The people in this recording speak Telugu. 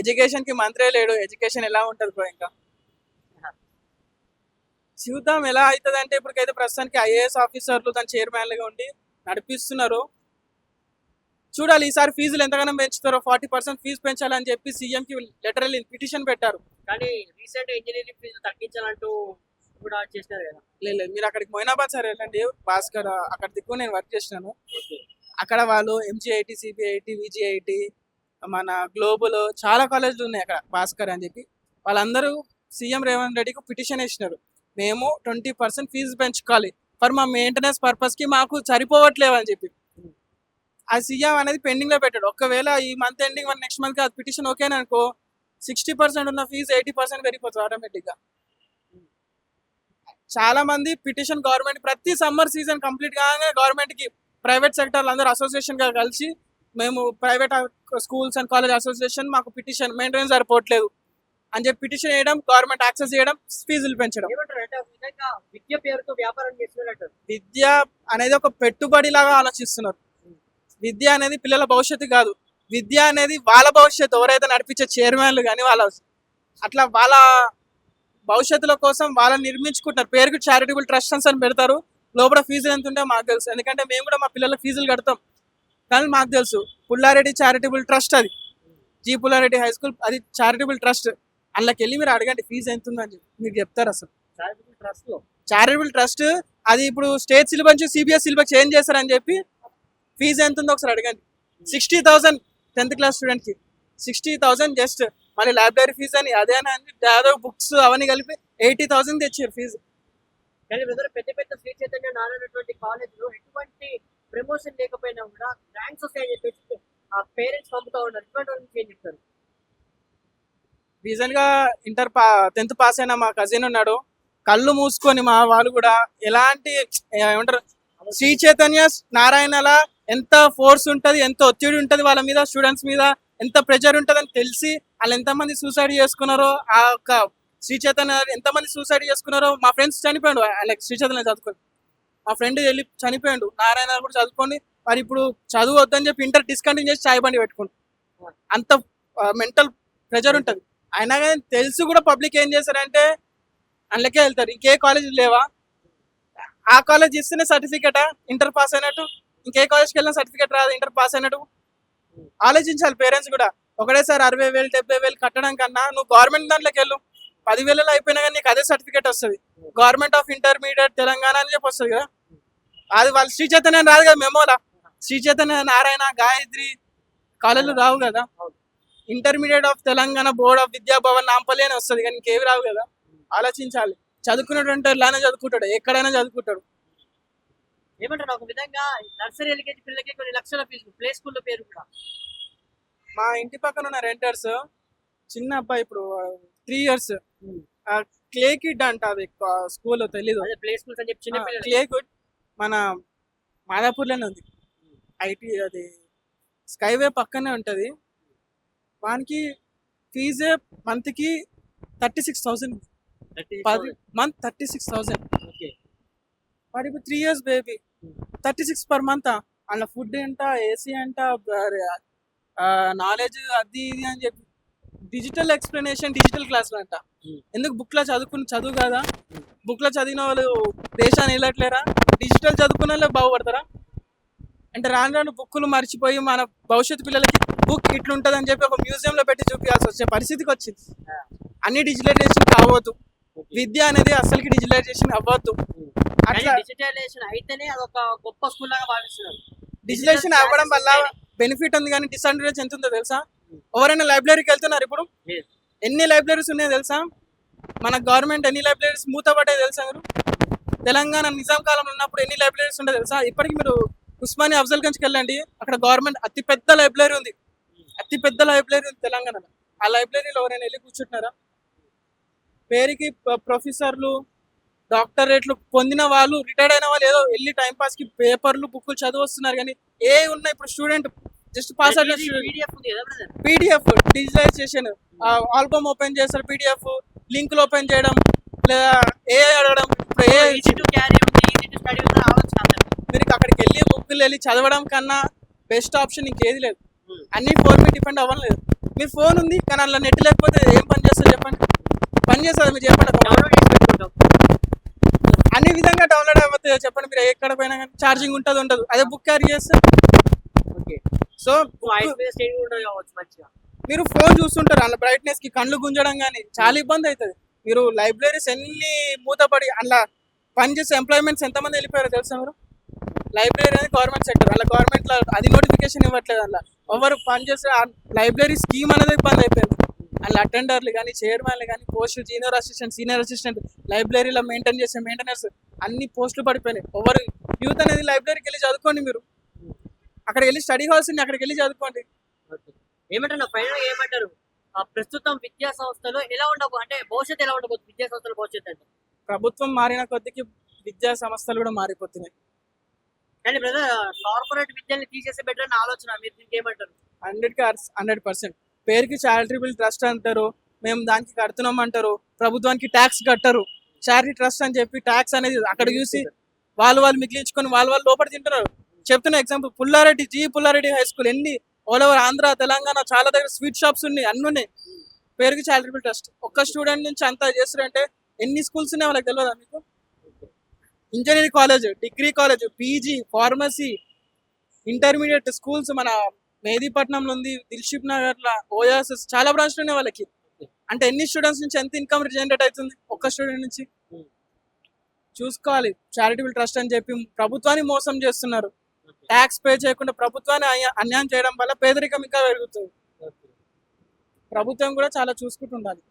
ఎడ్యుకేషన్కి మంత్రే లేడు. ఎడ్యుకేషన్ ఎలా ఉంటది బ్రో ఇంకా? చూద్దాం ఎలా అవుతుంది అంటే ఇప్పటికైతే ప్రస్తుతానికి ఐఏఎస్ ఆఫీసర్లు దాని చైర్మన్లుగా ఉండి నడిపిస్తున్నారు. చూడాలి ఈసారి ఫీజులు ఎంతగానో పెంచుతారో. ఫార్టీ పర్సెంట్ ఫీజు పెంచాలని చెప్పి సీఎం కి లెటర్ పిటిషన్ పెట్టారు. కానీ రీసెంట్ ఇంజనీరింగ్ ఫీజు తగ్గించాలంటూ కూడా చేసినారు కదా. లేదు లేదు, మీరు అక్కడికి మొయినాబాద్ సార్ వెళ్ళండి. భాస్కర్ అక్కడ దిక్కు నేను వర్క్ చేసినాను అక్కడ వాళ్ళు ఎంజీఐటి సిబిఐటి విజిఐటి మన గ్లోబల్ చాలా కాలేజీలు ఉన్నాయి అక్కడ భాస్కర్ అని చెప్పి. వాళ్ళందరూ సీఎం రేవంత్ రెడ్డికి పిటిషన్ వేసినారు. మేము ట్వంటీ పర్సెంట్ ఫీజు పెంచుకోవాలి ఫర్ మా మెయింటెనెన్స్ పర్పస్కి మాకు సరిపోవట్లేవు అని చెప్పి. ఆ సీఎం అనేది పెండింగ్లో పెట్టాడు. ఒకవేళ ఈ month ending one next month అది పిటిషన్ ఓకే అనుకో సిక్స్టీ పర్సెంట్ ఉన్న ఫీజు ఎయిటీ పర్సెంట్ పెరిగిపోతుంది ఆటోమేటిక్గా చాలా మంది పిటిషన్ గవర్నమెంట్ ప్రతి సమ్మర్ సీజన్ కంప్లీట్ కాగానే గవర్నమెంట్కి ప్రైవేట్ సెక్టర్ అందరూ అసోసియేషన్గా కలిసి మేము private schools and college association మాకు పిటిషన్ మెయింటెనెన్స్ సరిపోవట్లేదు. అని చెప్పి పిటిషన్ వేయడం గవర్నమెంట్ యాక్సెస్ చేయడం ఫీజులు పెంచడం. విద్య పేరుతో వ్యాపారం చేస్తున్నట్టు. విద్య అనేది ఒక పెట్టుబడి లాగా ఆలోచిస్తున్నారు. విద్య అనేది పిల్లల భవిష్యత్తు కాదు. విద్య అనేది వాళ్ళ భవిష్యత్తు. ఎవరైతే నడిపించే చైర్మన్లు కానీ వాళ్ళ అట్లా వాళ్ళ భవిష్యత్తుల కోసం వాళ్ళని నిర్మించుకుంటారు పేరుకి చారిటబుల్ ట్రస్ట్స్ అని పెడతారు. లోపల ఫీజులు ఎంత ఉంటే మాకు తెలుసు. ఎందుకంటే మేము కూడా మా పిల్లల ఫీజులు కడతాం. కానీ మాకు తెలుసు. పుల్లారెడ్డి చారిటబుల్ ట్రస్ట్ అది. జీ పుల్లారెడ్డి హై స్కూల్ అది చారిటబుల్ ట్రస్ట్ అందులోకి వెళ్ళి మీరు అడగండి ఫీజు ఎంత ఉందని చెప్పి. మీకు చెప్తారు అసలు. చారిటబుల్ ట్రస్ట్ అది ఇప్పుడు స్టేట్ సిలబస్ నుంచి సిబిఎస్ సిలబస్ చేంజ్ చేస్తారని చెప్పి ఫీజు ఎంత ఉందో ఒకసారి అడగండి. సిక్స్టీ థౌసండ్ టెన్త్ క్లాస్ స్టూడెంట్కి. సిక్స్టీ థౌసండ్ జస్ట్ మళ్ళీ లైబ్రరీ ఫీజు అని అదే అని దాదాపు బుక్స్ అవన్నీ కలిపి ఎయిటీ థౌసండ్ తెచ్చారు ఫీజు కానీ పెద్ద పెద్ద శ్రీ చైతన్య నారాయణటువంటి కాలేజ్లో ఎటువంటి ప్రమోషన్ లేకపోయినా కూడా ర్యాంక్స్ వస్తాయని చెప్పేసి ఆ పేరెంట్స్ పంపుతా ఉన్నారు. ఇటువంటి వాళ్ళకి ఏం చెప్తారు? రీసెంట్గా ఇంటర్ పా టెన్త్ పాస్ అయిన మా కజిన్ ఉన్నాడు. కళ్ళు మూసుకొని మా వాళ్ళు కూడా ఎలాంటి ఏమంటారు శ్రీ చైతన్య నారాయణల ఎంత ఫోర్స్ ఉంటది ఎంత ఒత్తిడి ఉంటది వాళ్ళ మీద స్టూడెంట్స్ మీద ఎంత ప్రెషర్ ఉంటది అని తెలిసి వాళ్ళు ఎంతమంది సూసైడ్ చేసుకున్నారో ఆ యొక్క శ్రీ చైతన్య ఎంతమంది సూసైడ్ చేసుకున్నారో మా ఫ్రెండ్స్ చనిపోయాడు వాళ్ళకి శ్రీ చైతన్య చదువుకొని. మా ఫ్రెండ్ వెళ్ళి చనిపోయాడు. నారాయణ కూడా చదువుకొని మరి ఇప్పుడు చదువు వద్దని చెప్పి ఇంటర్ డిస్కంటిన్యూ చేసి చాయ్ బండి పెట్టుకుంటు అంత మెంటల్ ప్రెషర్ ఉంటుంది. అయినా కానీ తెలుసు కూడా పబ్లిక్ ఏం చేస్తారంటే అందులోకే వెళ్తారు. ఇంకే కాలేజ్ లేవా? ఆ కాలేజ్ ఇస్తేనే సర్టిఫికేటా ఇంటర్ పాస్ అయినట్టు? ఇంకే కాలేజ్కి వెళ్ళిన సర్టిఫికేట్ రాదు ఇంటర్ పాస్ అయినట్టు? ఆలోచించాలి పేరెంట్స్ కూడా. ఒకటేసారి అరవై వేలు డెబ్బై వేలు కట్టడం కన్నా నువ్వు గవర్నమెంట్ దాంట్లోకి వెళ్ళు. పదివేలలో అయిపోయినా కానీ నీకు అదే సర్టిఫికేట్ వస్తుంది. గవర్నమెంట్ ఆఫ్ ఇంటర్మీడియట్ తెలంగాణ అని చెప్పి వస్తుంది కదా? అది వాళ్ళు శ్రీ చైతన్య రాదు కదా మెమోలా. శ్రీ చైతన్య నారాయణ గాయత్రి కాలేజీలు రావు కదా. Intermediate of Telangana board of Vidya Bhavan Nampally అని వస్తుంది కానీ ఇంకేవి రావు కదా. ఆలోచించాలి. చదువుకున్నటువంటి ఇలానే చదువుకుంటాడు ఎక్కడైనా చదువుకుంటాడు. ఏమంటారు? ఒక విధంగా నర్సరీ ఎల్కేజీ పిల్లలకి కొన్ని లక్షల ఫీజు ప్లే స్కూల్ పేరు కూడా. మా ఇంటి పక్కన ఉన్న రెంటర్స్ చిన్న అబ్బాయి ఇప్పుడు త్రీ ఇయర్స్ క్లే కిడ్ అంట అది స్కూల్ తెలీదు. ప్లే స్కూల్స్ అని చెప్పి చిన్న క్లే కిడ్ మన మాదాపూర్లోనే ఉంది. ఐటీ అది స్కైవే పక్కనే ఉంటది. వానికి ఫీజే మంత్కి థర్టీ సిక్స్ థౌసండ్ పది month thirty six thousand okay. వాడి ఇప్పుడు three years baby thirty six per month అలా ఫుడ్ అంట ఏసీ అంట నాలెడ్జ్ అది ఇది అని చెప్పి డిజిటల్ ఎక్స్ప్లెనేషన్ డిజిటల్ క్లాసులు అంట. Hmm. ఎందుకు బుక్లో చదువుకుని చదువు కదా? బుక్లో చదివిన వాళ్ళు దేశాన్ని వెళ్ళట్లేరా డిజిటల్ చదువుకున్న బాగుపడతారా? అంటే రాను రాను బుక్కులు మర్చిపోయి మన భవిష్యత్తు పిల్లలకి బుక్ ఇట్లుంటది అని చెప్పి ఒక మ్యూజియం లో పెట్టి చూపించాల్సి వచ్చే పరిస్థితికి వచ్చింది. అన్ని డిజిటలైజేషన్ కావద్దు. విద్య అనేది అసలుకి డిజిటలైజేషన్ అవ్వద్దు. అట్లా డిజిటలైజేషన్ అయితేనే అదొక గొప్ప స్కూల్ లాగా భావిస్తున్నారు. డిజిటలైజేషన్ అవ్వడం వల్ల బెనిఫిట్ ఉంది కానీ డిసడ్వాంటేజ్ ఎంత ఉందో తెలుసా? ఎవరైనా లైబ్రరీకి వెళ్తున్నారు ఇప్పుడు. ఎన్ని లైబ్రరీస్ ఉన్నాయో తెలుసా? మన గవర్నమెంట్ ఎన్ని లైబ్రరీస్ మూతపడ్డాయి తెలుసా మీరు? తెలంగాణ నిజాం కాలంలో ఉన్నప్పుడు ఎన్ని లైబ్రరీస్ ఉండే తెలుసా? ఇప్పటికి మీరు ఉస్మాని అఫ్జల్ గంజ్కి వెళ్ళండి. అక్కడ గవర్నమెంట్ అతి పెద్ద లైబ్రరీ ఉంది. అతి పెద్ద లైబ్రరీ ఉంది తెలంగాణలో. ఆ లైబ్రరీలో ఎవరైనా వెళ్ళి కూర్చుంటున్నారా? పేరుకి ప్రొఫెసర్లు డాక్టరేట్లు పొందిన వాళ్ళు రిటైర్డ్ అయిన వాళ్ళు ఏదో వెళ్ళి టైం పాస్కి పేపర్లు బుక్కులు చదివస్తున్నారు కానీ ఏ ఉన్నాయి ఇప్పుడు student just pass out PDF digitalization album open చేస్తారు పీడిఎఫ్ లింకులు ఓపెన్ చేయడం లేదా ఏ అడగడం ఇప్పుడు ఏ. మీరు అక్కడికి వెళ్ళి బుక్కులు వెళ్ళి చదవడం కన్నా బెస్ట్ ఆప్షన్ ఇంకేది లేదు. Hmm. అన్ని ఫోన్ మీద డిపెండ్ అవ్వలేదు మీ ఫోన్ ఉంది కానీ అందులో నెట్ లేకపోతే ఏం పని చేస్తుంది చెప్పండి? పని చేస్తుంది మీరు? చెప్పండి అన్ని విధంగా డౌన్లోడ్ అయిపోతే చెప్పండి మీరు ఎక్కడ పోయినా కానీ. ఛార్జింగ్ ఉంటుంది ఉండదు అదే బుక్ క్యారీ చేస్తే. ఓకే సో మీరు ఫోన్ చూస్తుంటారు అందులో బ్రైట్నెస్కి కళ్ళు గుంజడం కానీ చాలా ఇబ్బంది అవుతుంది. మీరు లైబ్రరీస్ ఎన్ని మూతపడి అలా పనిచేసే ఎంప్లాయ్మెంట్స్ ఎంతమంది వెళ్ళిపోయారో తెలుసా మీరు? లైబ్రరీ అనేది గవర్నమెంట్ సెక్టర్ అలా గవర్నమెంట్ అది నోటిఫికేషన్ ఇవ్వట్లేదు అలా. ఎవరు పనిచేసే లైబ్రరీ స్కీమ్ అనేది ఇబ్బంది అయిపోయింది. అలా అటెండర్లు కానీ చైర్మన్లు కానీ post junior assistant senior assistant లైబ్రరీలో మెయింటైన్ చేసే మెయింటెనెన్స్ అన్ని పోస్టులు పడిపోయినాయి. ఎవరు యూత్ అనేది లైబ్రరీకి వెళ్ళి చదువుకోండి మీరు. అక్కడికి వెళ్ళి స్టడీ హాల్స్ అక్కడికి వెళ్ళి చదువుకోండి. ఏమంటారు ఫైనల్ ఏమంటారు? ప్రస్తుతం విద్యా సంస్థలో ఎలా ఉండబో అంటే భవిష్యత్తు ఎలా ఉండబోతుంది? విద్యా సంస్థల భవిష్యత్తు అంటే? ప్రభుత్వం మారిన కొద్దికి విద్యా సంస్థలు కూడా మారిపోతున్నాయి. కానీ బ్రదర్ కార్పొరేట్ విద్యల్ని తీసేసి బెటర్ అని ఆలోచన మీరు దీనికి ఏమంటారు? Hundred hundred percent. పేరుకి చారిటబుల్ ట్రస్ట్ అంటారు మేము దానికి కడుతున్నాం అంటారు ప్రభుత్వానికి ట్యాక్స్ కట్టరు. చారిటీ ట్రస్ట్ అని చెప్పి ట్యాక్స్ అనేది అక్కడ చూసి వాళ్ళు వాళ్ళు మిగిలించుకొని వాళ్ళు వాళ్ళు లోపల తింటున్నారు. చెప్తున్న example Pullareddy G Pullareddy high school ఎన్ని ఆల్ ఓవర్ ఆంధ్ర తెలంగాణ చాలా దగ్గర స్వీట్ షాప్స్ ఉన్నాయి అన్ని ఉన్నాయి పేరుకి చారిటబుల్ ట్రస్ట్ ఒక్క స్టూడెంట్ నుంచి అంతా చేస్తారంటే ఎన్ని స్కూల్స్ ఉన్నాయి వాళ్ళకి తెలియదా మీకు? Engineering college degree college PG pharmacy intermediate schools మన మెహదీపట్నంలో ఉంది దిల్షిప్ నగర్లో ఓయాసెస్ చాలా బ్రాంచ్లు ఉన్నాయి వాళ్ళకి. అంటే ఎన్ని స్టూడెంట్స్ నుంచి ఎంత ఇన్కమ్ జనరేట్ అవుతుంది ఒక్క స్టూడెంట్ నుంచి? Hmm. చూసుకోవాలి చారిటబుల్ ట్రస్ట్ అని చెప్పి ప్రభుత్వాన్ని మోసం చేస్తున్నారు. ట్యాక్స్ పే చేయకుండా ప్రభుత్వాన్ని అన్యా- అన్యాయం చేయడం వల్ల పేదరికం ఇంకా పెరుగుతుంది. ప్రభుత్వం కూడా చాలా చూసుకుంటుండాలి